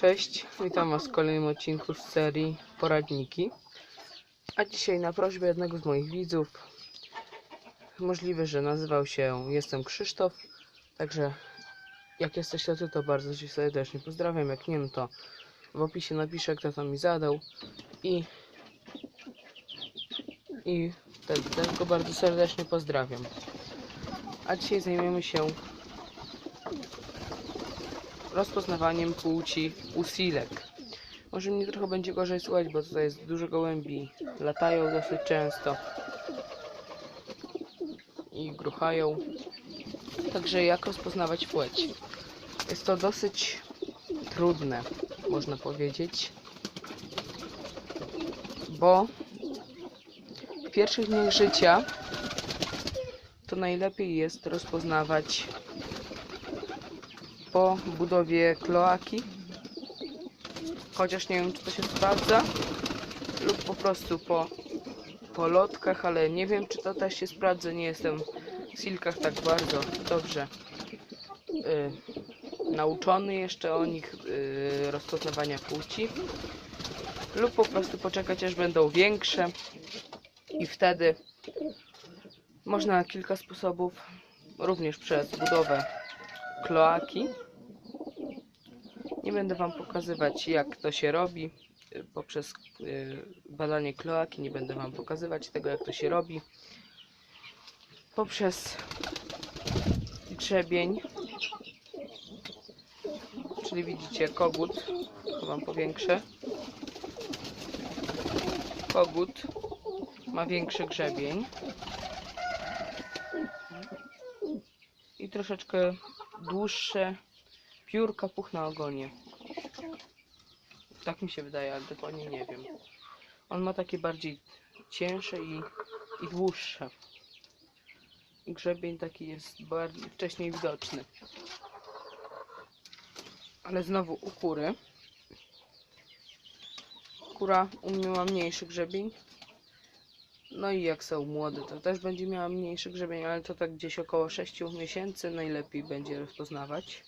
Cześć, witam Was w kolejnym odcinku z serii Poradniki. A dzisiaj na prośbę jednego z moich widzów, możliwe, że nazywał się Jestem Krzysztof, także jak jesteś to Ty, to bardzo Cię serdecznie pozdrawiam, jak nie, no to w opisie napiszę, kto to mi zadał i i też go bardzo serdecznie pozdrawiam. A dzisiaj zajmiemy się rozpoznawaniem płci usilek. Może mnie trochę będzie gorzej słuchać, bo tutaj jest dużo gołębi. Latają dosyć często. I gruchają. Także jak rozpoznawać płeć? Jest to dosyć trudne, można powiedzieć. Bo w pierwszych dniach życia to najlepiej jest rozpoznawać po budowie kloaki. Chociaż nie wiem, czy to się sprawdza, lub po prostu po, po lotkach, ale nie wiem, czy to też się sprawdza. Nie jestem w silkach tak bardzo dobrze y, nauczony jeszcze o nich y, rozpoznawania płci. Lub po prostu poczekać, aż będą większe i wtedy można na kilka sposobów, również przez budowę kloaki. Nie będę Wam pokazywać, jak to się robi y, poprzez y, badanie kloaki. Nie będę Wam pokazywać tego, jak to się robi. Poprzez grzebień, czyli widzicie kogut, to Wam powiększę. Kogut ma większy grzebień. i troszeczkę dłuższe piórka puch na ogonie. Tak mi się wydaje, ale dokładnie nie wiem. On ma takie bardziej cięższe i, i dłuższe. Grzebień taki jest bardziej wcześniej widoczny. Ale znowu u kury. Kura u mnie ma mniejszy grzebień. No i jak są młode, to też będzie miała mniejszy grzebień, ale to tak gdzieś około 6 miesięcy najlepiej będzie rozpoznawać.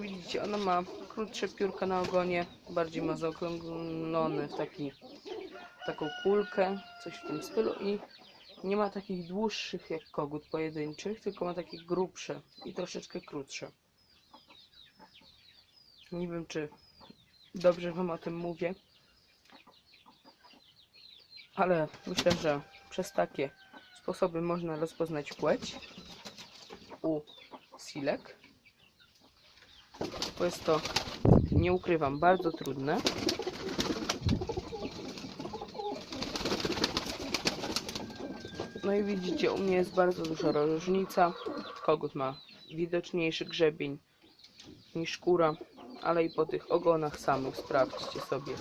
Widzicie, ona ma krótsze piórka na ogonie, bardziej ma zaokrąglone w taki, taką kulkę, coś w tym stylu i nie ma takich dłuższych jak kogut pojedynczych, tylko ma takie grubsze i troszeczkę krótsze. Nie wiem, czy dobrze Wam o tym mówię ale myślę, że przez takie sposoby można rozpoznać płeć u silek. Bo jest to, nie ukrywam, bardzo trudne. No i widzicie, u mnie jest bardzo duża różnica. Kogut ma widoczniejszy grzebień niż kura, ale i po tych ogonach samych sprawdźcie sobie.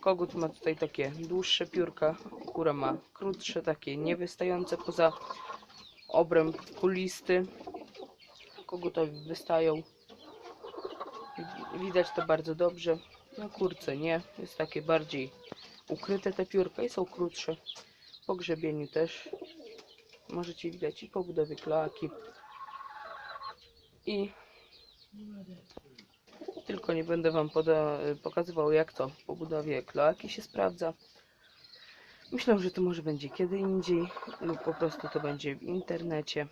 Kogut ma tutaj takie dłuższe piórka, kura ma krótsze, takie niewystające poza obręb kulisty. Kogutowi wystają. Widać to bardzo dobrze. Na kurce nie, jest takie bardziej ukryte te piórka i są krótsze. Po grzebieniu też możecie widać i po budowie kloaki. I tylko nie będę Wam poda pokazywał, jak to po budowie kloaki się sprawdza. Myślę, że to może będzie kiedy indziej, lub po prostu to będzie w internecie.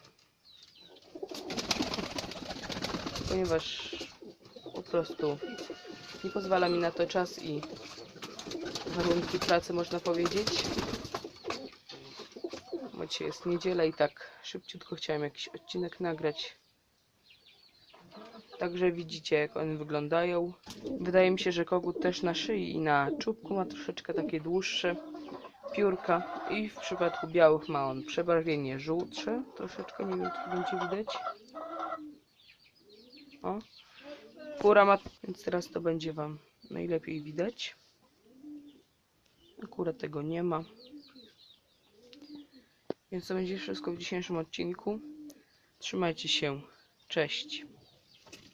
Ponieważ po prostu nie pozwala mi na to czas i warunki pracy, można powiedzieć. Bo dzisiaj jest niedziela i tak szybciutko chciałem jakiś odcinek nagrać. Także widzicie jak one wyglądają. Wydaje mi się, że kogut też na szyi i na czubku ma troszeczkę takie dłuższe piórka. I w przypadku białych ma on przebarwienie żółtsze. Troszeczkę, nie wiem czy będzie widać. O. Kura ma, więc teraz to będzie Wam najlepiej widać. Akurat tego nie ma. Więc to będzie wszystko w dzisiejszym odcinku. Trzymajcie się. Cześć.